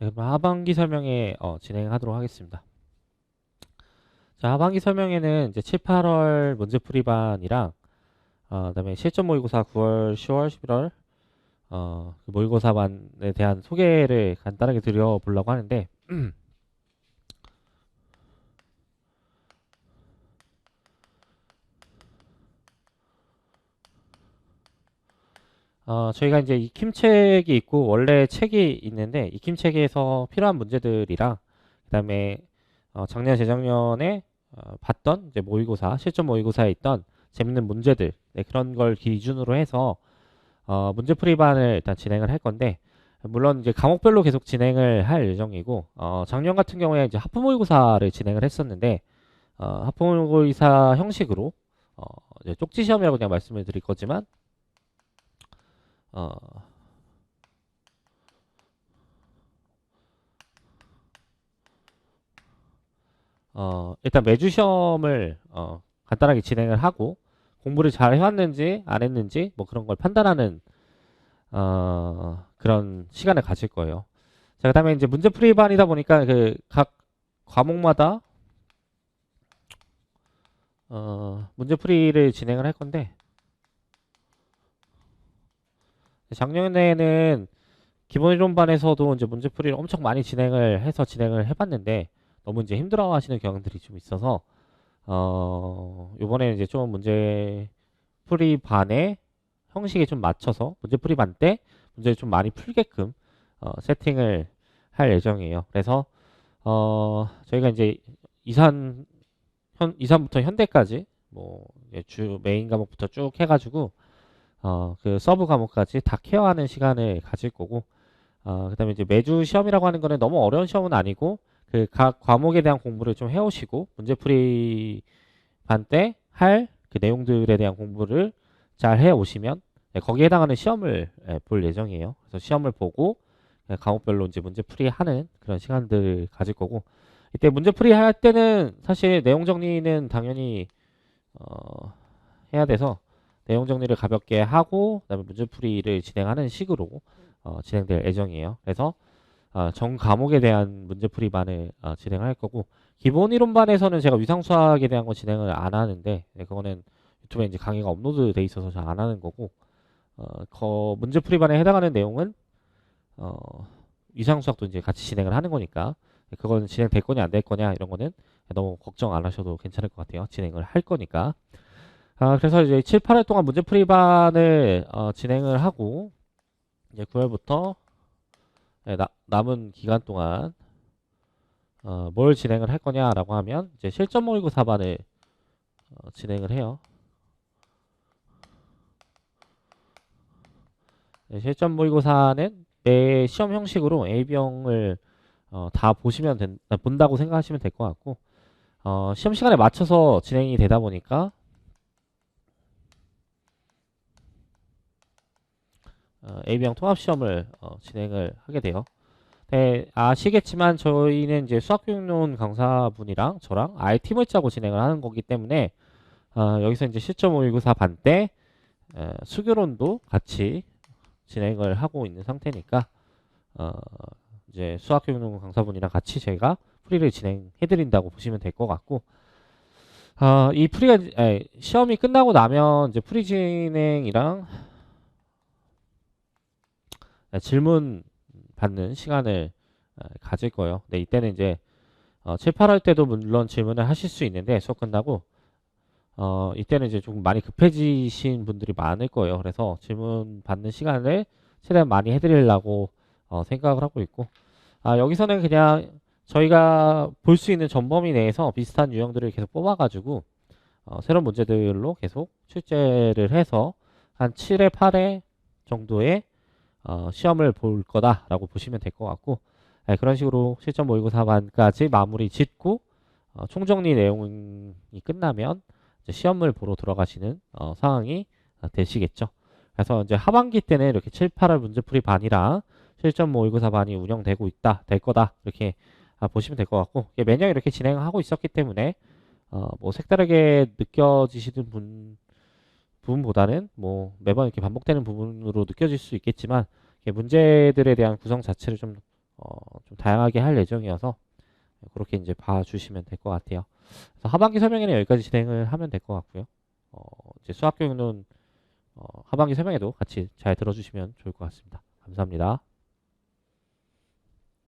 네, 그럼 하반기 설명에 어, 진행하도록 하겠습니다. 자, 하반기 설명에는 이제 7, 8월 문제풀이반이랑 어, 그다음에 실전 모의고사 9월, 10월, 11월 어, 그 모의고사반에 대한 소개를 간단하게 드려보려고 하는데 어, 저희가 이제 익힘책이 있고 원래 책이 있는데 익힘책에서 필요한 문제들이랑 그다음에 어, 작년 재작년에 어, 봤던 이제 모의고사 실전 모의고사에 있던 재밌는 문제들 네, 그런 걸 기준으로 해서 어, 문제 풀이반을 일단 진행을 할 건데 물론 이제 과목별로 계속 진행을 할 예정이고 어, 작년 같은 경우에 이제 하프 모의고사를 진행을 했었는데 어, 하프 모의고사 형식으로 어, 이제 쪽지 시험이라고 그냥 말씀을 드릴 거지만 어, 어, 일단 매주 시험을 어, 간단하게 진행을 하고 공부를 잘 해왔는지 안 했는지 뭐 그런 걸 판단하는 어, 그런 시간을 가질 거예요. 자, 그 다음에 이제 문제 풀이반이다 보니까 그 각 과목마다 어, 문제 풀이를 진행을 할 건데 작년에는 기본이론반에서도 이제 문제풀이를 엄청 많이 진행을 해서 진행을 해봤는데 너무 이제 힘들어하시는 경향들이 좀 있어서 어 이번에는 이제 좀 문제풀이 반에 형식에 좀 맞춰서 문제풀이 반 때 문제를 좀 많이 풀게끔 어, 세팅을 할 예정이에요. 그래서 어 저희가 이제 이산 현 이산부터 현대까지 뭐 주 메인 과목부터 쭉 해가지고 어, 그 서브 과목까지 다 케어하는 시간을 가질 거고, 어, 그 다음에 이제 매주 시험이라고 하는 거는 너무 어려운 시험은 아니고, 그 각 과목에 대한 공부를 좀 해오시고, 문제풀이 반 때 할 그 내용들에 대한 공부를 잘 해오시면, 네, 거기에 해당하는 시험을 예, 볼 예정이에요. 그래서 시험을 보고, 예, 과목별로 이제 문제풀이 하는 그런 시간들을 가질 거고, 이때 문제풀이 할 때는 사실 내용 정리는 당연히, 어, 해야 돼서, 내용 정리를 가볍게 하고 그다음에 문제풀이를 진행하는 식으로 어, 진행될 예정이에요. 그래서 어, 전 과목에 대한 문제풀이반을 어, 진행할 거고 기본 이론반에서는 제가 위상수학에 대한 거 진행을 안 하는데 네, 그거는 유튜브에 이제 강의가 업로드 돼 있어서 잘 안 하는 거고 어, 거 문제풀이반에 해당하는 내용은 어, 위상수학도 이제 같이 진행을 하는 거니까 네, 그거는 진행될 거냐 안 될 거냐 이런 거는 너무 걱정 안 하셔도 괜찮을 것 같아요. 진행을 할 거니까. 아, 그래서 이제 7, 8월 동안 문제 풀이반을 어, 진행을 하고 이제 9월부터 네, 나- 남은 기간 동안 어, 뭘 진행을 할 거냐라고 하면 이제 실전 모의고 사반을 어, 진행을 해요. 네, 실전 모의고사는 매 시험 형식으로 A병을 어, 다 보시면 된, 아, 본다고 생각하시면 될 것 같고 어, 시험 시간에 맞춰서 진행이 되다 보니까 어, AB형 통합 시험을 어, 진행을 하게 돼요. 네, 아시겠지만 저희는 이제 수학교육론 강사분이랑 저랑 아예 팀을 짜고 진행을 하는 거기 때문에 어, 여기서 이제 실전 모의고사 반때 수교론도 같이 진행을 하고 있는 상태니까 어, 이제 수학교육론 강사분이랑 같이 제가 풀이를 진행해 드린다고 보시면 될 것 같고 어, 이 풀이가 에, 시험이 끝나고 나면 이제 풀이 진행이랑 네, 질문 받는 시간을 어, 가질 거예요. 네, 이때는 이제 어, 7, 8월 때도 물론 질문을 하실 수 있는데 수업 끝나고 어, 이때는 이제 조금 많이 급해지신 분들이 많을 거예요. 그래서 질문 받는 시간을 최대한 많이 해드리려고 어, 생각을 하고 있고 아, 여기서는 그냥 저희가 볼 수 있는 전범위 내에서 비슷한 유형들을 계속 뽑아가지고 어, 새로운 문제들로 계속 출제를 해서 한 7회, 8회 정도의 어, 시험을 볼 거다라고 보시면 될 것 같고 네, 그런 식으로 실전 모의고사 반까지 마무리 짓고 어, 총정리 내용이 끝나면 이제 시험을 보러 들어가시는 어, 상황이 어, 되시겠죠. 그래서 이제 하반기 때는 이렇게 7, 8월 문제풀이 반이랑 실전 모의고사 반이 운영되고 있다, 될 거다 이렇게 아, 보시면 될 것 같고 매년 이렇게 진행하고 있었기 때문에 어, 뭐 색다르게 느껴지시는 분 부분보다는 뭐 매번 이렇게 반복되는 부분으로 느껴질 수 있겠지만 문제들에 대한 구성 자체를 좀 어, 좀 다양하게 할 예정이어서 그렇게 이제 봐주시면 될 것 같아요. 하반기 설명회는 여기까지 진행을 하면 될 것 같고요. 어, 이제 수학 교육론 어, 하반기 설명회도 같이 잘 들어주시면 좋을 것 같습니다. 감사합니다.